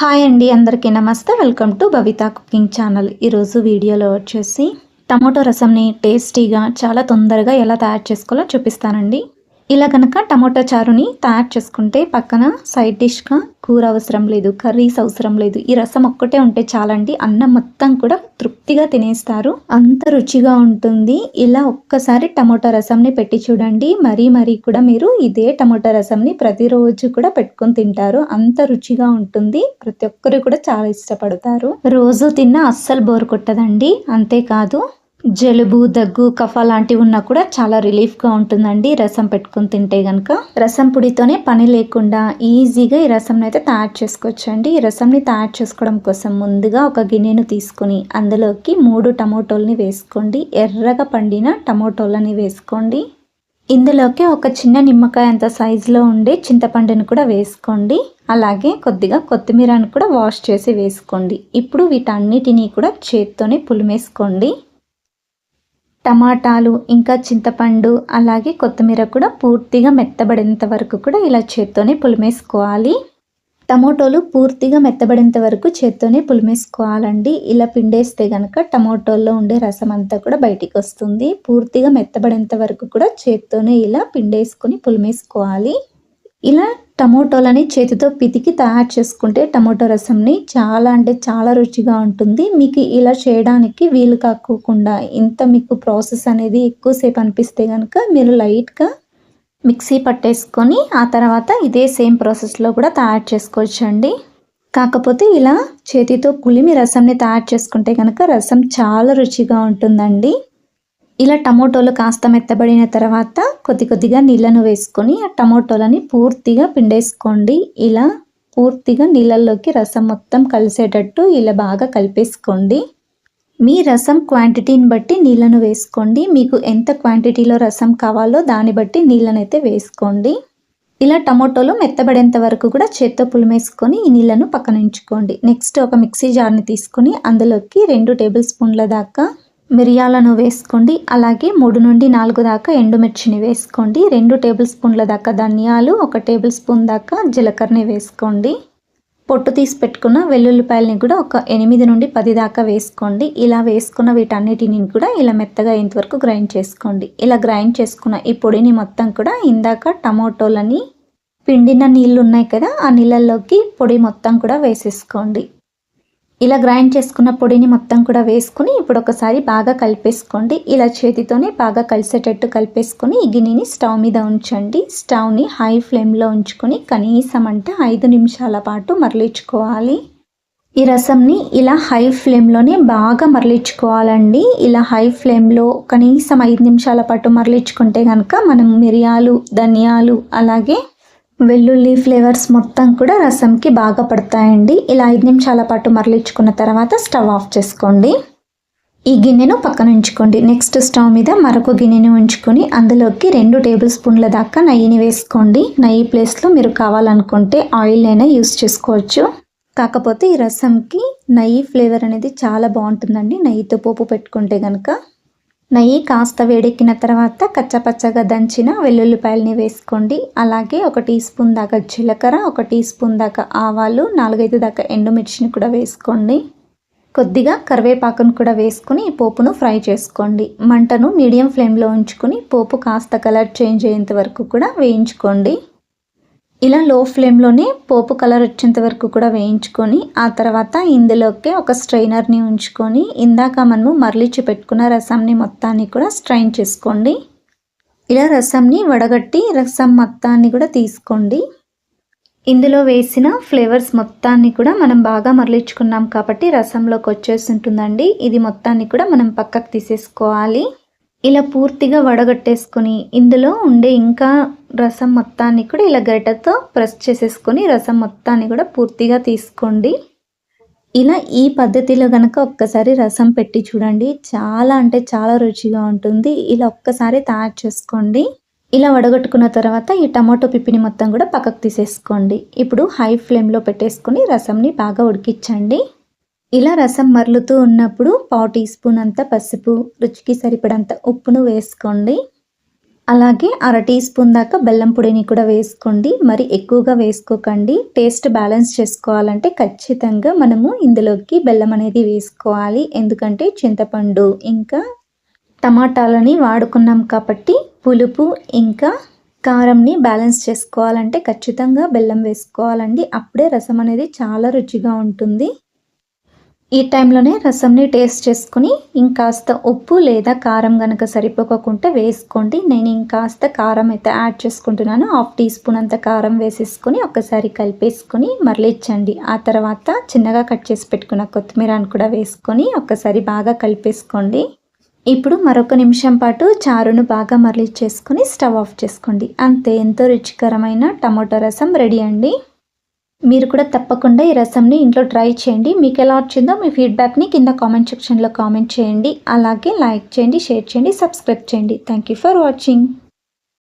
Hi అండి అందరికీ నమస్తే. Welcome to Babitha cooking channel. ఈరోజు వీడియోలో వచ్చేసి టమోటో రసంని టేస్టీగా చాలా తొందరగా ఎలా తయారు చేసుకోవాలో చూపిస్తానండి. ఇలా కనుక టమోటా చారుని తయారు చేసుకుంటే పక్కన సైడ్ డిష్గా కూర అవసరం లేదు కర్రీస్ అవసరం లేదు ఈ రసం ఒక్కటే ఉంటే చాలండి. అన్నం మొత్తం కూడా తృప్తిగా తినేస్తారు. అంత రుచిగా ఉంటుంది. ఇలా ఒక్కసారి టమోటా రసంని పెట్టి చూడండి. మరీ మరీ కూడా మీరు ఇదే టమోటా రసంని ప్రతిరోజు కూడా పెట్టుకొని తింటారు. అంత రుచిగా ఉంటుంది. ప్రతి ఒక్కరు కూడా చాలా ఇష్టపడతారు. రోజు తిన్న అస్సలు బోర్ కొట్టదండి. అంతేకాదు జలుబు దగ్గు కఫ లాంటివి ఉన్నా కూడా చాలా రిలీఫ్గా ఉంటుందండి రసం పెట్టుకుని తింటే కనుక రసం పొడితోనే పని లేకుండా ఈజీగా ఈ రసంని అయితే తయారు చేసుకోవచ్చండి. ఈ రసంని తయారు చేసుకోవడం కోసం ముందుగా ఒక గిన్నెను తీసుకుని అందులోకి మూడు టమోటోల్ని వేసుకోండి. ఎర్రగా పండిన టమోటోలని వేసుకోండి. ఇందులోకి ఒక చిన్న నిమ్మకాయ అంత సైజులో ఉండే చింతపండుని కూడా వేసుకోండి. అలాగే కొద్దిగా కొత్తిమీరని కూడా వాష్ చేసి వేసుకోండి. ఇప్పుడు వీటన్నిటినీ కూడా చేత్తోనే పులిమేసుకోండి. టమాటాలు ఇంకా చింతపండు అలాగే కొత్తిమీర కూడా పూర్తిగా మెత్తబడేంత వరకు కూడా ఇలా చేత్తోనే పులిమేసుకోవాలి. టమోటోలు పూర్తిగా మెత్తబడేంత వరకు చేత్తోనే పులిమేసుకోవాలండి. ఇలా పిండేస్తే కనుక టమోటోల్లో ఉండే రసం అంతా కూడా బయటికి వస్తుంది. పూర్తిగా మెత్తబడేంత వరకు కూడా చేత్తోనే ఇలా పిండేసుకొని పులిమేసుకోవాలి. ఇలా టమోటోలని చేతితో పితికి తయారు చేసుకుంటే టమోటో రసంని చాలా అంటే చాలా రుచిగా ఉంటుంది. మీకు ఇలా చేయడానికి వీలు కాకోకుండా ఇంత మీకు ప్రాసెస్ అనేది ఎక్కువసేపు అనిపిస్తే కనుక మీరు లైట్గా మిక్సీ పట్టేసుకొని ఆ తర్వాత ఇదే సేమ్ ప్రాసెస్లో కూడా తయారు చేసుకోవచ్చండి. కాకపోతే ఇలా చేతితో పులిమి రసంని తయారు చేసుకుంటే కనుక రసం చాలా రుచిగా ఉంటుందండి. ఇలా టమోటోలు కాస్త మెత్తబడిన తర్వాత కొద్ది కొద్దిగా నీళ్ళను వేసుకొని ఆ టమోటోలని పూర్తిగా పిండేసుకోండి. ఇలా పూర్తిగా నీళ్ళల్లోకి రసం మొత్తం కలిసేటట్టు ఇలా బాగా కలిపేసుకోండి. మీ రసం క్వాంటిటీని బట్టి నీళ్ళను వేసుకోండి. మీకు ఎంత క్వాంటిటీలో రసం కావాలో దాన్ని బట్టి నీళ్ళనైతే వేసుకోండి. ఇలా టమోటోలు మెత్తబడేంత వరకు కూడా చేత్తో పులిమేసుకొని ఈ నీళ్ళను పక్కన ఉంచుకోండి. నెక్స్ట్ ఒక మిక్సీ జార్ని తీసుకొని అందులోకి రెండు టేబుల్ స్పూన్ల దాకా మిరియాలను వేసుకోండి. అలాగే మూడు నుండి నాలుగు దాకా ఎండుమిర్చిని వేసుకోండి. రెండు టేబుల్ స్పూన్ల దాకా ధనియాలు ఒక టేబుల్ స్పూన్ దాకా జీలకర్రని వేసుకోండి. పొట్టు తీసి పెట్టుకున్న వెల్లుల్లిపాయలని కూడా ఒక ఎనిమిది నుండి పది దాకా వేసుకోండి. ఇలా వేసుకున్న వీటన్నిటిని కూడా ఇలా మెత్తగా ఇంతవరకు గ్రైండ్ చేసుకోండి. ఇలా గ్రైండ్ చేసుకున్న ఈ పొడిని మొత్తం కూడా ఇందాక టమోటోలని పిండిన నీళ్ళు ఉన్నాయి కదా ఆ నీళ్ళల్లోకి పొడి మొత్తం కూడా వేసేసుకోండి. ఇలా గ్రైండ్ చేసుకున్న పొడిని మొత్తం కూడా వేసుకుని ఇప్పుడు ఒకసారి బాగా కలిపేసుకోండి. ఇలా చేతితోనే బాగా కలిసేటట్టు కలిపేసుకొని ఈ గిన్నెని స్టవ్ మీద ఉంచండి. స్టవ్ని హై ఫ్లేమ్లో ఉంచుకొని కనీసం అంటే ఐదు నిమిషాల పాటు మరలించుకోవాలి. ఈ రసంని ఇలా హై ఫ్లేమ్లోనే బాగా మరలించుకోవాలండి. ఇలా హై ఫ్లేమ్లో కనీసం ఐదు నిమిషాల పాటు మరలించుకుంటే కనుక మనం మిరియాలు ధనియాలు అలాగే వెల్లుల్లి ఫ్లేవర్స్ మొత్తం కూడా రసంకి బాగా పడతాయండి. ఇలా ఐదు నిమిషాల పాటు మరలించుకున్న తర్వాత స్టవ్ ఆఫ్ చేసుకోండి. ఈ గిన్నెను పక్కన ఉంచుకోండి. నెక్స్ట్ స్టవ్ మీద మరొక గిన్నెను ఉంచుకొని అందులోకి రెండు టేబుల్ స్పూన్ల దాకా నెయ్యిని వేసుకోండి. నెయ్యి ప్లేస్లో మీరు కావాలనుకుంటే ఆయిల్ అయినా యూస్ చేసుకోవచ్చు. కాకపోతే ఈ రసంకి నెయ్యి ఫ్లేవర్ అనేది చాలా బాగుంటుందండి. నెయ్యితో పోపు పెట్టుకుంటే కనుక నెయ్యి కాస్త వేడెక్కిన తర్వాత కచ్చపచ్చగా దంచిన వెల్లుల్లిపాయలని వేసుకోండి. అలాగే ఒక టీ స్పూన్ దాకా జీలకర్ర ఒక టీ స్పూన్ దాకా ఆవాలు నాలుగైదు దాకా ఎండుమిర్చిని కూడా వేసుకోండి. కొద్దిగా కరివేపాకును కూడా వేసుకుని పోపును ఫ్రై చేసుకోండి. మంటను మీడియం ఫ్లేమ్లో ఉంచుకొని పోపు కాస్త కలర్ చేంజ్ అయ్యేంత వరకు కూడా వేయించుకోండి. ఇలా లో ఫ్లేమ్లోనే పోపు కలర్ వచ్చేంత వరకు కూడా వేయించుకొని ఆ తర్వాత ఇందులోకి ఒక స్ట్రైనర్ని ఉంచుకొని ఇందాక మనము మరలిచి పెట్టుకున్న రసంని మొత్తాన్ని కూడా స్ట్రైన్ చేసుకోండి. ఇలా రసంని వడగట్టి రసం మొత్తాన్ని కూడా తీసుకోండి. ఇందులో వేసిన ఫ్లేవర్స్ మొత్తాన్ని కూడా మనం బాగా మరలించుకున్నాం కాబట్టి రసంలోకి వచ్చేసి ఉంటుందండి ఇది మొత్తాన్ని కూడా మనం పక్కకు తీసేసుకోవాలి. ఇలా పూర్తిగా వడగట్టేసుకొని ఇందులో ఉండే ఇంకా రసం మొత్తాన్ని కూడా ఇలా గరిటతో ప్రెస్ చేసేసుకొని రసం మొత్తాన్ని కూడా పూర్తిగా తీసుకోండి. ఇలా ఈ పద్ధతిలో కనుక ఒక్కసారి రసం పెట్టి చూడండి. చాలా అంటే చాలా రుచిగా ఉంటుంది. ఇలా ఒక్కసారి తయారు చేసుకోండి. ఇలా వడగొట్టుకున్న తర్వాత ఈ టమాటో పిప్పిని మొత్తం కూడా పక్కకు తీసేసుకోండి. ఇప్పుడు హై ఫ్లేమ్లో పెట్టేసుకొని రసంని బాగా ఉడికించండి. ఇలా రసం మరలుతూ ఉన్నప్పుడు పావు టీ స్పూన్ అంత పసుపు రుచికి సరిపడంత ఉప్పును వేసుకోండి. అలాగే అర టీ స్పూన్ దాకా బెల్లం పొడిని కూడా వేసుకోండి. మరి ఎక్కువగా వేసుకోకండి. టేస్ట్ బ్యాలెన్స్ చేసుకోవాలంటే ఖచ్చితంగా మనము ఇందులోకి బెల్లం అనేది వేసుకోవాలి. ఎందుకంటే చింతపండు ఇంకా టమాటాలని వాడుకున్నాం కాబట్టి పులుపు ఇంకా కారంని బ్యాలెన్స్ చేసుకోవాలంటే ఖచ్చితంగా బెల్లం వేసుకోవాలండి. అప్పుడే రసం అనేది చాలా రుచిగా ఉంటుంది. ఈ టైంలోనే రసంని టేస్ట్ చేసుకుని ఇంకాస్త ఉప్పు లేదా కారం కనుక సరిపోకుండా వేసుకోండి. నేను ఇంకాస్త కారం అయితే యాడ్ చేసుకుంటున్నాను. హాఫ్ టీ స్పూన్ అంత కారం వేసేసుకొని ఒకసారి కలిపేసుకొని మరలిచ్చండి ఆ తర్వాత చిన్నగా కట్ చేసి పెట్టుకున్న కొత్తిమీరని కూడా వేసుకొని ఒకసారి బాగా కలిపేసుకోండి. ఇప్పుడు మరొక నిమిషం పాటు చారును బాగా మరలిచ్చేసుకొని స్టవ్ ఆఫ్ చేసుకోండి. అంతే ఎంతో రుచికరమైన టమోటో రసం రెడీ అండి. మీరు కూడా తప్పకుండా ఈ రసంని ఇంట్లో ట్రై చేయండి. మీకు ఎలా వచ్చిందో మీ ఫీడ్బ్యాక్ని కింద కామెంట్ సెక్షన్లో కామెంట్ చేయండి. అలాగే లైక్ చేయండి షేర్ చేయండి సబ్స్క్రైబ్ చేయండి. Thank you for watching.